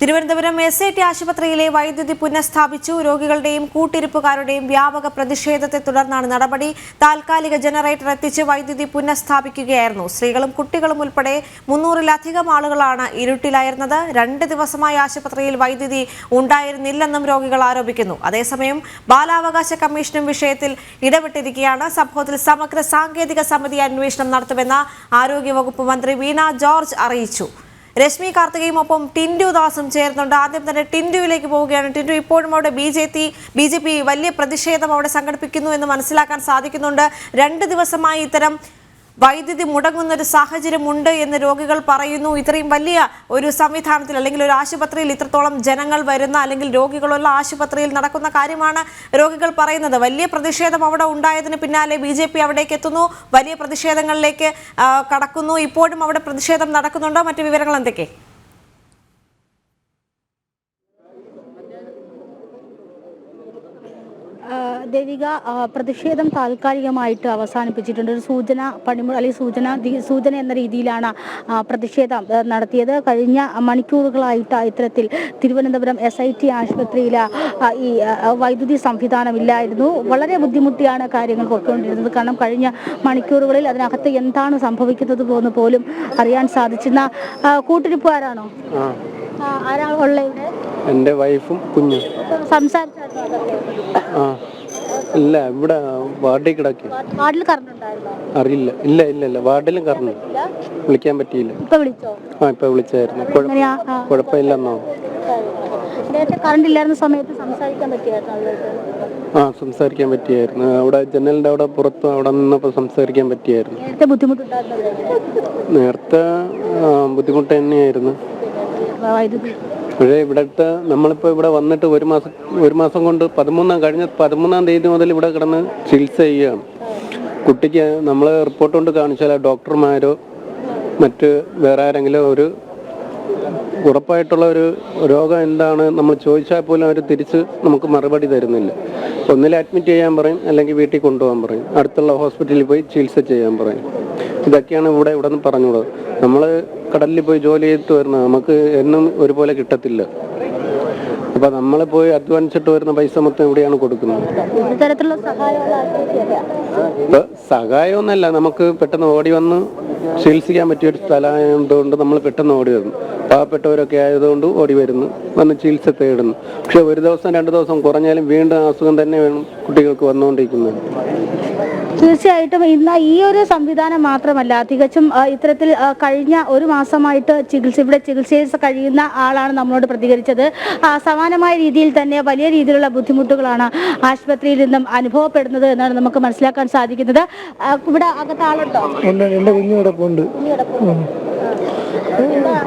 Thiruvananthapuram S I T ആശുപത്രിയിലെ വൈദ്യുതി പുനഃസ്ഥാപിച്ചു. രോഗികളുടെയും കൂട്ടിരിപ്പുകാരുടെയും വ്യാപക പ്രതിഷേധത്തെ തുടർന്നാണ് നടപടി. താൽക്കാലിക ജനറേറ്റർ എത്തിച്ച് വൈദ്യുതി പുനഃസ്ഥാപിക്കുകയായിരുന്നു. സ്ത്രീകളും കുട്ടികളും ഉൾപ്പെടെ മുന്നൂറിലധികം ആളുകളാണ് ഇരുട്ടിലായിരുന്നത്. രണ്ട് ദിവസമായി ആശുപത്രിയിൽ വൈദ്യുതി ഉണ്ടായിരുന്നില്ലെന്നും രോഗികൾ ആരോപിക്കുന്നു. അതേസമയം ബാലാവകാശ കമ്മീഷനും വിഷയത്തിൽ ഇടപെട്ടിരിക്കുകയാണ് സംഭവത്തിൽ സമഗ്ര സാങ്കേതിക സമിതി അന്വേഷണം നടത്തുമെന്ന് ആരോഗ്യവകുപ്പ് മന്ത്രി വീണ ജോർജ് അറിയിച്ചു. രശ്മി കാർത്തികയും ഒപ്പം ടിൻഡു ദാസും ചേർന്നുണ്ട് ആദ്യം തന്നെ ടിൻഡുവിലേക്ക് പോവുകയാണ്. ടിൻഡു ഇപ്പോഴും അവിടെ B J P B J P വലിയ പ്രതിഷേധം അവിടെ സംഘടിപ്പിക്കുന്നു എന്ന് മനസ്സിലാക്കാൻ സാധിക്കുന്നുണ്ട്. രണ്ട് ദിവസമായി ഇത്തരം വൈദ്യുതി മുടങ്ങുന്ന ഒരു സാഹചര്യമുണ്ട് എന്ന് രോഗികൾ പറയുന്നു. ഇത്രയും വലിയ ഒരു സംവിധാനത്തിൽ അല്ലെങ്കിൽ ഒരു ആശുപത്രിയിൽ ഇത്രത്തോളം ജനങ്ങൾ വരുന്ന അല്ലെങ്കിൽ രോഗികളുള്ള ആശുപത്രിയിൽ നടക്കുന്ന കാര്യമാണ് രോഗികൾ പറയുന്നത്. വലിയ പ്രതിഷേധം അവിടെ ഉണ്ടായതിന് പിന്നാലെ ബി ജെ പി അവിടേക്ക് എത്തുന്നു. വലിയ പ്രതിഷേധങ്ങളിലേക്ക് കടക്കുന്നു. ഇപ്പോഴും അവിടെ പ്രതിഷേധം നടക്കുന്നുണ്ടോ? മറ്റു വിവരങ്ങൾ എന്തൊക്കെ? ദേവിക പ്രതിഷേധം താൽക്കാലികമായിട്ട് അവസാനിപ്പിച്ചിട്ടുണ്ട്. ഒരു സൂചന പണിമുട അല്ലെങ്കിൽ സൂചന സൂചന എന്ന രീതിയിലാണ് പ്രതിഷേധം നടത്തിയത്. കഴിഞ്ഞ മണിക്കൂറുകളായിട്ട് ഇത്തരത്തിൽ തിരുവനന്തപുരം എസ് ഐ ടി ആശുപത്രിയിൽ ഈ വൈദ്യുതി സംവിധാനം ഇല്ലായിരുന്നു വളരെ ബുദ്ധിമുട്ടിയാണ് കാര്യങ്ങൾ പൊയ്ക്കൊണ്ടിരുന്നത്. കാരണം കഴിഞ്ഞ മണിക്കൂറുകളിൽ അതിനകത്ത് എന്താണ് സംഭവിക്കുന്നത് എന്ന് പോലും അറിയാൻ സാധിച്ചിരുന്ന കൂട്ടിരിപ്പ് കൂട്ടിരിപ്പുകാരാണോ ആരാണോ ഉള്ളത് എന്റെ എന്റെ വൈഫും കുഞ്ഞും. സംസാരിച്ചു ആ. ഇല്ല ഇവിടെ വാർഡിൽ കിടക്കുക വാർഡിൽ കറണ്ട് ഉണ്ടായിരുന്നോ അറിയില്ല. ഇല്ല ഇല്ല ഇല്ല. വാർഡിലും കറണ്ട്. വിളിക്കാൻ പറ്റിയില്ല. ഇപ്പൊ വിളിച്ചോ? ആ ഇപ്പൊ വിളിച്ചായിരുന്നു. എങ്ങനെയാ? ആ, കുഴപ്പമില്ലെന്നോ? നേരത്തെ കറണ്ട് ഇല്ലായിരുന്ന സമയത്ത് സംസാരിക്കാൻ പറ്റിയായിരുന്നു ആ സംസാരിക്കാൻ പറ്റിയായിരുന്നു. അവിടെ ജനലിന്റെ അവിടെ പുറത്ത് അവിടെ നിന്നപ്പോൾ സംസാരിക്കാൻ പറ്റിയായിരുന്നു. നേരത്തെ ബുദ്ധിമുട്ടുണ്ടായിരുന്നു? ഇവിടെ? നേരത്തെ ആ, ബുദ്ധിമുട്ട് തന്നെയായിരുന്നു. വൈദ്യുതി. പക്ഷേ ഇവിടുത്തെ നമ്മളിപ്പോൾ ഇവിടെ വന്നിട്ട് ഒരു മാസം ഒരു മാസം കൊണ്ട് പതിമൂന്നാം കഴിഞ്ഞ പതിമൂന്നാം തീയതി മുതൽ ഇവിടെ കിടന്ന് ചികിത്സ ചെയ്യുകയാണ്. കുട്ടിക്ക് നമ്മൾ റിപ്പോർട്ട് കൊണ്ട് കാണിച്ചാൽ ഡോക്ടർമാരോ മറ്റ് വേറെ ആരെങ്കിലും ഒരു ഉറപ്പായിട്ടുള്ള ഒരു രോഗം എന്താണ് നമ്മൾ ചോദിച്ചാൽ പോലും അവർ തിരിച്ച് നമുക്ക് മറുപടി തരുന്നില്ല. ഒന്നിൽ അഡ്മിറ്റ് ചെയ്യാൻ പറയും അല്ലെങ്കിൽ വീട്ടിൽ കൊണ്ടുപോകാൻ പറയും. അടുത്തുള്ള ഹോസ്പിറ്റലിൽ പോയി ചികിത്സ ചെയ്യാൻ പറയും. ഇതൊക്കെയാണ് ഇവിടെ ഇവിടെ നിന്ന് പറഞ്ഞുള്ളത്. നമ്മൾ കടലിൽ പോയി ജോലി ചെയ്തിട്ട് വരുന്ന നമുക്ക് എന്നും ഒരുപോലെ കിട്ടത്തില്ല. അപ്പൊ നമ്മൾ പോയി അധ്വാനിച്ചിട്ട് വരുന്ന പൈസ മൊത്തം എവിടെയാണ് കൊടുക്കുന്നത്. ഇപ്പൊ സഹായമൊന്നല്ല നമുക്ക് പെട്ടെന്ന് ഓടി വന്ന് ചികിത്സിക്കാൻ പറ്റിയ ഒരു സ്ഥലമായതുകൊണ്ട് നമ്മൾ പെട്ടെന്ന് ഓടി വരുന്നു പാവപ്പെട്ടവരൊക്കെ ആയതുകൊണ്ട് ഓടി വരുന്നു വന്ന് ചികിത്സ തേടുന്നു. പക്ഷെ ഒരു ദിവസം രണ്ട് ദിവസം കുറഞ്ഞാലും വീണ്ടും അസുഖം തന്നെ വേണം കുട്ടികൾക്ക് വന്നുകൊണ്ടിരിക്കുന്നത്. തീർച്ചയായിട്ടും ഇന്ന് ഈ ഒരു സംവിധാനം മാത്രമല്ല തികച്ചും ഇത്തരത്തിൽ കഴിഞ്ഞ ഒരു മാസമായിട്ട് ചികിത്സ ഇവിടെ ചികിത്സയിൽ കഴിയുന്ന ആളാണ് നമ്മളോട് പ്രതികരിച്ചത്. സമാനമായ രീതിയിൽ തന്നെ വലിയ രീതിയിലുള്ള ബുദ്ധിമുട്ടുകളാണ് ആശുപത്രിയിൽ നിന്നും അനുഭവപ്പെടുന്നത് എന്നാണ് നമുക്ക് മനസ്സിലാക്കാൻ സാധിക്കുന്നത്. ഇവിടെ അകത്ത് ആളുണ്ടോ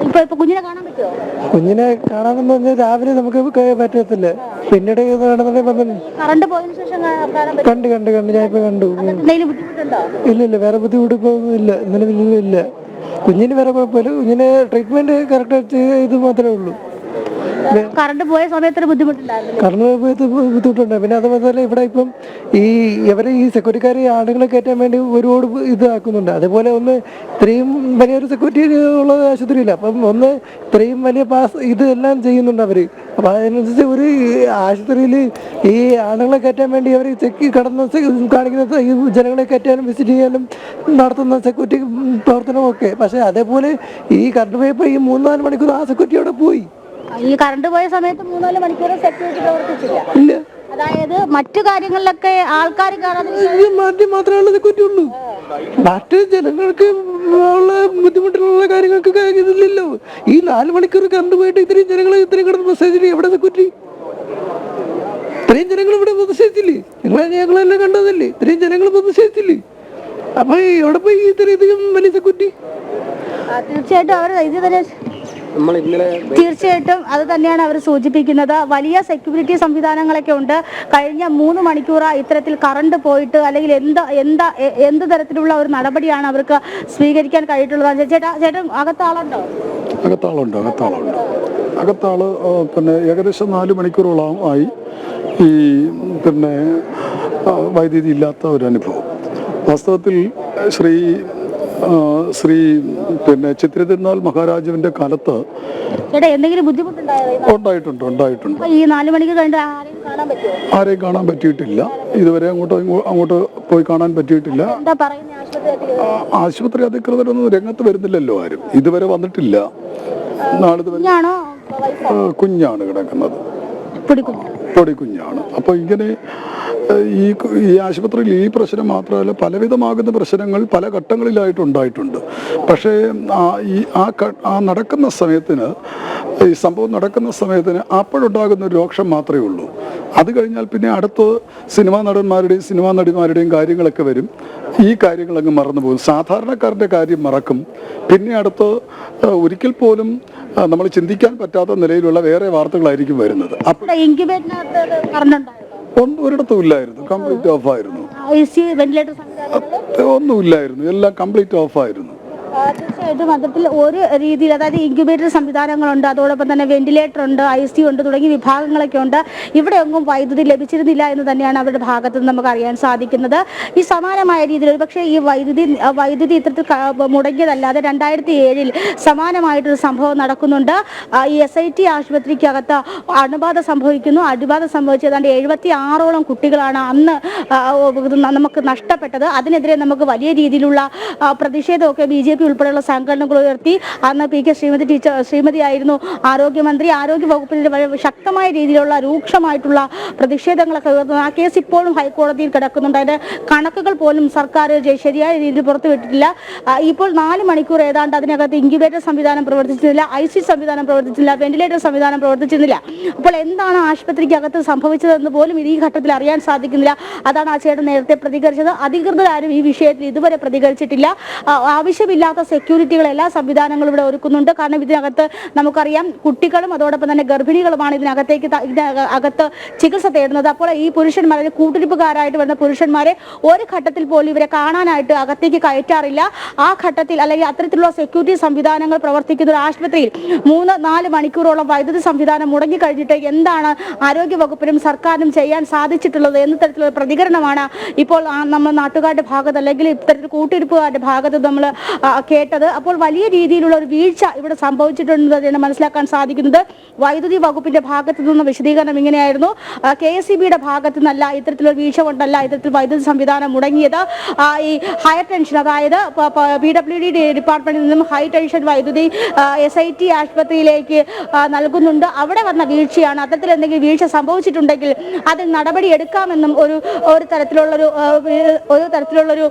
ഇപ്പൊ ഇപ്പൊ കുഞ്ഞിനെ കാണാൻ പറ്റുമോ കുഞ്ഞിനെ കാണാമെന്ന് പറഞ്ഞാൽ രാവിലെ നമുക്ക് പറ്റത്തില്ല. പിന്നീട് കറണ്ട് പോയതിനു ശേഷം കണ്ടു കണ്ട് കണ്ട്. ഞാൻ ഇപ്പൊ കണ്ടു ഇല്ല ഇല്ല. വേറെ ബുദ്ധിമുട്ട് ഇപ്പൊ ഇല്ല. ഇന്നലെ ഇല്ല. കുഞ്ഞിന് വേറെ കുഴപ്പമില്ല. കുഞ്ഞിനെ ട്രീറ്റ്മെന്റ് കറക്റ്റ് ഇത് മാത്രമേ ഉള്ളൂ. കറണ്ട് പോയ സമയത്ത് ബുദ്ധിമുട്ടുണ്ടായിരുന്നു കറണ്ട് പോയപ്പോൾ ബുദ്ധിമുട്ടുണ്ട്. പിന്നെ അതുപോലെ ഇവിടെ ഇപ്പം ഈ ഇവരെ ഈ സെക്യൂരിറ്റിക്കാർ ആളുകളെ കയറ്റാൻ വേണ്ടി ഒരുപാട് ഇതാക്കുന്നുണ്ട്. അതേപോലെ ഒന്ന് ഇത്രയും വലിയൊരു സെക്യൂരിറ്റി ഉള്ള ആശുപത്രിയില്ല. അപ്പം ഒന്ന് ഇത്രയും വലിയ പാസ് ഇത് എല്ലാം ചെയ്യുന്നുണ്ട് അവർ അപ്പം അതിനനുസരിച്ച് ഒരു ആശുപത്രിയിൽ ഈ ആളുകളെ കയറ്റാൻ വേണ്ടി അവർ ചെക്ക് കടന്ന് കാണിക്കുന്ന ഈ ജനങ്ങളെ കയറ്റാനും വിസിറ്റ് ചെയ്യാനും നടത്തുന്ന സെക്യൂരിറ്റി പ്രവർത്തനമൊക്കെ. പക്ഷേ അതേപോലെ ഈ കറണ്ട് പോയപ്പോൾ ഈ മൂന്നാൽ മണിക്കൂർ ആ സെക്യൂരിറ്റി അവിടെ പോയി. ഈ കറണ്ട് പോയ സമയത്ത് മൂന്നാൽ മണിക്കൂർ സെക്യൂരിറ്റി പ്രവർത്തിച്ചില്ല. ഇല്ല. അതായത് മറ്റു കാര്യങ്ങളിലൊക്കെ ആൾക്കാർ കാണാതെ മാറ്റി മാത്രമേ സെക്യൂരിറ്റി ഉള്ളൂ മറ്റ് ജനങ്ങൾക്ക് ഉള്ള ബുദ്ധിമുട്ടുള്ള കാര്യങ്ങൾക്ക് ഇതില്ലല്ലോ. ഈ നാല് മണിക്കൂർ കറണ്ട് പോയിട്ട് ഇത്രയും ജനങ്ങൾ ഇത്രയും കിടന്ന് മെസ്സേജ് എവിടെ കുറ്റി? ഇത്രയും ജനങ്ങൾ ഇവിടെ പ്രതിഷേധിച്ചില്ലേ നിങ്ങളെ ഞങ്ങളെല്ലാം കണ്ടതല്ലേ? ഇത്രയും ജനങ്ങൾ പ്രതിഷേധിച്ചില്ലേ അപ്പൊ എവിടെ പോയി ഇത്രയധികം വലിയ കുറ്റി? തീർച്ചയായിട്ടും അവർ ഇത് തന്നെ തീർച്ചയായിട്ടും അത് തന്നെയാണ് അവർ സൂചിപ്പിക്കുന്നത്. വലിയ സെക്യൂരിറ്റി സംവിധാനങ്ങളൊക്കെ ഉണ്ട്. കഴിഞ്ഞ മൂന്ന് മണിക്കൂർ ഇത്തരത്തിൽ കറണ്ട് പോയിട്ട് അല്ലെങ്കിൽ എന്ത് എന്താ എന്ത് തരത്തിലുള്ള ഒരു നടപടിയാണ് അവർക്ക് സ്വീകരിക്കാൻ കഴിഞ്ഞിട്ടുള്ളത്? ചേട്ടാ ചേട്ടൻ അകത്താളുണ്ടോ? അകത്താളുണ്ട് അകത്താളുണ്ട്. അകത്താൾ പിന്നെ ഏകദേശം നാല് മണിക്കൂറോളം ആയി. ഈ പിന്നെ വൈദ്യുതി ഇല്ലാത്ത ഒരു അനുഭവം. വാസ്തവത്തിൽ ശ്രീ ശ്രീ പിന്നെ ചിത്രതിരുനാൾ മഹാരാജാവിന്റെ കാലത്ത് ചേട്ടാ എന്തെങ്കിലും ബുദ്ധിമുട്ടുണ്ടായോ ഉണ്ടായിട്ടുണ്ട് ഉണ്ടായിട്ടുണ്ട്. ഈ നാലു മണിക്ക് ആരെയും കാണാൻ പറ്റിയിട്ടില്ല. ഇതുവരെ അങ്ങോട്ട് അങ്ങോട്ട് പോയി കാണാൻ പറ്റിയിട്ടില്ല. ആശുപത്രി അധികൃതരൊന്നും രംഗത്ത് വരുന്നില്ലല്ലോ ആരും. ഇതുവരെ വന്നിട്ടില്ല. നാളിതുവരെ കുഞ്ഞാണ്? കിടക്കുന്നത്. പൊടിക്കുഞ്ഞാണ്. പൊടി കുഞ്ഞാണ് അപ്പോൾ ഇങ്ങനെ ഈ ഈ ആശുപത്രിയിൽ ഈ പ്രശ്നം മാത്രമല്ല പലവിധമാകുന്ന പ്രശ്നങ്ങൾ പല ഘട്ടങ്ങളിലായിട്ട് ഉണ്ടായിട്ടുണ്ട്. പക്ഷേ ആ ഈ ആ ആ നടക്കുന്ന സമയത്തിന് ഈ സംഭവം നടക്കുന്ന സമയത്തിന് അപ്പോഴുണ്ടാകുന്ന ഒരു രോക്ഷം മാത്രമേ ഉള്ളൂ. അത് കഴിഞ്ഞാൽ പിന്നെ അടുത്ത് സിനിമാ നടന്മാരുടെയും സിനിമാ നടിമാരുടെയും കാര്യങ്ങളൊക്കെ വരും. ഈ കാര്യങ്ങളങ്ങ് മറന്നുപോകും മറന്നു പോകും. സാധാരണക്കാരന്റെ കാര്യം മറക്കും. പിന്നെ അടുത്ത് ഒരിക്കൽ പോലും നമ്മൾ ചിന്തിക്കാൻ പറ്റാത്ത നിലയിലുള്ള വേറെ വാർത്തകളായിരിക്കും വരുന്നത്. അപ്പോൾ ഒരിടത്തും ഇല്ലായിരുന്നു. കംപ്ലീറ്റ് ഓഫ് ആയിരുന്നു. ഒന്നുമില്ലായിരുന്നു. എല്ലാം കംപ്ലീറ്റ് ഓഫ് ആയിരുന്നു. തീർച്ചയായിട്ടും മൊത്തത്തിൽ ഒരു രീതിയിൽ അതായത് ഇൻക്യുബേറ്റർ സംവിധാനങ്ങളുണ്ട് അതോടൊപ്പം തന്നെ വെന്റിലേറ്റർ ഉണ്ട് ഐ സി ഉണ്ട് തുടങ്ങിയ വിഭാഗങ്ങളൊക്കെ ഉണ്ട്. ഇവിടെ ഒന്നും വൈദ്യുതി ലഭിച്ചിരുന്നില്ല എന്ന് തന്നെയാണ് അവരുടെ ഭാഗത്ത് നിന്ന് നമുക്ക് അറിയാൻ സാധിക്കുന്നത്. ഈ സമാനമായ രീതിയിൽ ഒരുപക്ഷെ ഈ വൈദ്യുതി വൈദ്യുതി ഇത്തരത്തിൽ മുടങ്ങിയതല്ലാതെ രണ്ടായിരത്തി ഏഴിൽ സമാനമായിട്ടൊരു സംഭവം നടക്കുന്നുണ്ട്. ഈ എസ് ഐ ടി ആശുപത്രിക്കകത്ത് അണുബാധ സംഭവിക്കുന്നു. അണുബാധ സംഭവിച്ച ഏതാണ്ട് എഴുപത്തി ആറോളം കുട്ടികളാണ് അന്ന് നമുക്ക് നഷ്ടപ്പെട്ടത്. അതിനെതിരെ നമുക്ക് വലിയ രീതിയിലുള്ള പ്രതിഷേധമൊക്കെ ബി ജെ പി ഉൾപ്പെടെയുള്ള സംഘടനകൾ ഉയർത്തി അന്ന് P K Sreemathi teacher Sreemathi ആയിരുന്നു ആരോഗ്യമന്ത്രി. ആരോഗ്യ വകുപ്പിന്റെ ശക്തമായ രീതിയിലുള്ള രൂക്ഷമായിട്ടുള്ള പ്രതിഷേധങ്ങളൊക്കെ ഉയർന്നു. ആ കേസ് ഇപ്പോഴും ഹൈക്കോടതിയിൽ കിടക്കുന്നുണ്ട്. അതിന്റെ കണക്കുകൾ പോലും സർക്കാർ ശരിയായ രീതിയിൽ പുറത്തുവിട്ടിട്ടില്ല ഇപ്പോൾ നാല് മണിക്കൂർ ഏതാണ്ട് അതിനകത്ത് ഇൻക്യുബേറ്റർ സംവിധാനം പ്രവർത്തിച്ചിരുന്നില്ല. ഐ സി സംവിധാനം പ്രവർത്തിച്ചിരുന്നില്ല വെന്റിലേറ്റർ സംവിധാനം പ്രവർത്തിച്ചിരുന്നില്ല. അപ്പോൾ എന്താണ് ആശുപത്രിക്കകത്ത് സംഭവിച്ചതെന്ന് പോലും ഈ ഘട്ടത്തിൽ അറിയാൻ സാധിക്കുന്നില്ല. അതാണ് ആ ചേട്ടൻ നേരത്തെ പ്രതികരിച്ചത്. അധികൃതരാരും ഈ വിഷയത്തിൽ ഇതുവരെ പ്രതികരിച്ചിട്ടില്ല. ആ, ആവശ്യമില്ലാത്ത സെക്യൂരിറ്റികൾ എല്ലാ സംവിധാനങ്ങളും ഇവിടെ ഒരുക്കുന്നുണ്ട്. കാരണം ഇതിനകത്ത് നമുക്കറിയാം കുട്ടികളും അതോടൊപ്പം തന്നെ ഗർഭിണികളുമാണ് ഇതിനകത്തേക്ക് അകത്ത് ചികിത്സ തേടുന്നത്. അപ്പോൾ ഈ പുരുഷന്മാരെ കൂട്ടിരിപ്പുകാരായിട്ട് വരുന്ന പുരുഷന്മാരെ ഒരു ഘട്ടത്തിൽ പോലും ഇവരെ കാണാനായിട്ട് അകത്തേക്ക് കയറ്റാറില്ല. ആ ഘട്ടത്തിൽ അല്ലെങ്കിൽ അത്തരത്തിലുള്ള സെക്യൂരിറ്റി സംവിധാനങ്ങൾ പ്രവർത്തിക്കുന്ന ഒരു ആശുപത്രിയിൽ മൂന്ന് നാല് മണിക്കൂറോളം വൈദ്യുതി സംവിധാനം മുടങ്ങിക്കഴിഞ്ഞിട്ട് എന്താണ് ആരോഗ്യ വകുപ്പിനും സർക്കാരിനും ചെയ്യാൻ സാധിച്ചിട്ടുള്ളത് എന്ന തരത്തിലുള്ള പ്രതികരണമാണ് ഇപ്പോൾ നമ്മൾ നാട്ടുകാരുടെ ഭാഗത്ത് അല്ലെങ്കിൽ ഇത്തരത്തിൽ കൂട്ടിരിപ്പുകാരുടെ ഭാഗത്ത് നമ്മൾ കേട്ടത്. അപ്പോൾ വലിയ രീതിയിലുള്ള ഒരു വീഴ്ച ഇവിടെ സംഭവിച്ചിട്ടുണ്ടെന്ന് മനസ്സിലാക്കാൻ സാധിക്കുന്നത് വൈദ്യുതി വകുപ്പിന്റെ ഭാഗത്തു നിന്ന് വിശദീകരണം ഇങ്ങനെയായിരുന്നു. കെ എസ് സി ബിയുടെ ഭാഗത്തു നിന്നല്ല ഇത്തരത്തിലൊരു വീഴ്ച കൊണ്ടല്ല ഇത്തരത്തിൽ വൈദ്യുതി സംവിധാനം മുടങ്ങിയത്. ഈ ഹയർ ടെൻഷൻ അതായത് പി ഡബ്ല്യു ഡി ഡിപ്പാർട്ട്മെന്റിൽ നിന്നും ഹൈ ടെൻഷൻ വൈദ്യുതി എസ് ഐ ടി ആശുപത്രിയിലേക്ക് നൽകുന്നുണ്ട്. അവിടെ വന്ന വീഴ്ചയാണ്. അത്തരത്തിൽ എന്തെങ്കിലും വീഴ്ച സംഭവിച്ചിട്ടുണ്ടെങ്കിൽ അതിൽ നടപടി എടുക്കാമെന്നും ഒരു ഒരു തരത്തിലുള്ളൊരു ഒരു തരത്തിലുള്ളൊരു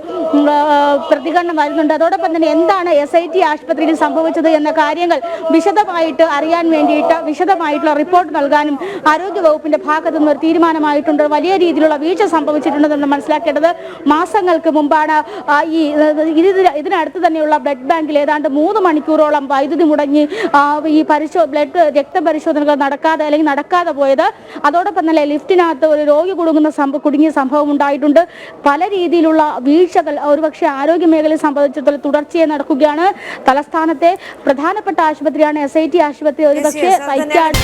പ്രതികരണം വരുന്നുണ്ട്. അതോടൊപ്പം തന്നെ എന്താണ് എസ് ഐ ടി ആശുപത്രിയിൽ സംഭവിച്ചത് എന്ന കാര്യങ്ങൾ വിശദമായിട്ട് അറിയാൻ വേണ്ടിയിട്ട് വിശദമായിട്ടുള്ള റിപ്പോർട്ട് നൽകാനും ആരോഗ്യ വകുപ്പിന്റെ ഭാഗത്തു നിന്ന് ഒരു തീരുമാനമായിട്ടുണ്ട്. വലിയ രീതിയിലുള്ള വീഴ്ച സംഭവിച്ചിട്ടുണ്ടെന്ന് മനസ്സിലാക്കേണ്ടത് മാസങ്ങൾക്ക് മുമ്പാണ്. ഈ ഇതിന് ഇതിനടുത്ത് തന്നെയുള്ള ബ്ലഡ് ബാങ്കിൽ ഏതാണ്ട് മൂന്ന് മണിക്കൂറോളം വൈദ്യുതി മുടങ്ങി ഈ പരിശോ ബ്ലഡ് രക്തപരിശോധനകൾ നടക്കാതെ അല്ലെങ്കിൽ നടക്കാതെ പോയത്. അതോടൊപ്പം തന്നെ ലിഫ്റ്റിനകത്ത് ഒരു രോഗി കുടുങ്ങുന്ന സംഭവം കുടുങ്ങിയ സംഭവം ഉണ്ടായിട്ടുണ്ട്. പല രീതിയിലുള്ള വീഴ്ചകൾ ഒരുപക്ഷെ ആരോഗ്യ മേഖലയെ സംബന്ധിച്ചിടത്തോളം തുടർച്ചയായി നടക്കുകയാണ്. തലസ്ഥാനത്തെ പ്രധാനപ്പെട്ട ആശുപത്രിയാണ് എസ് ഐ ടി ആശുപത്രി. ഒരുപക്ഷെ സൈക്യാട്രി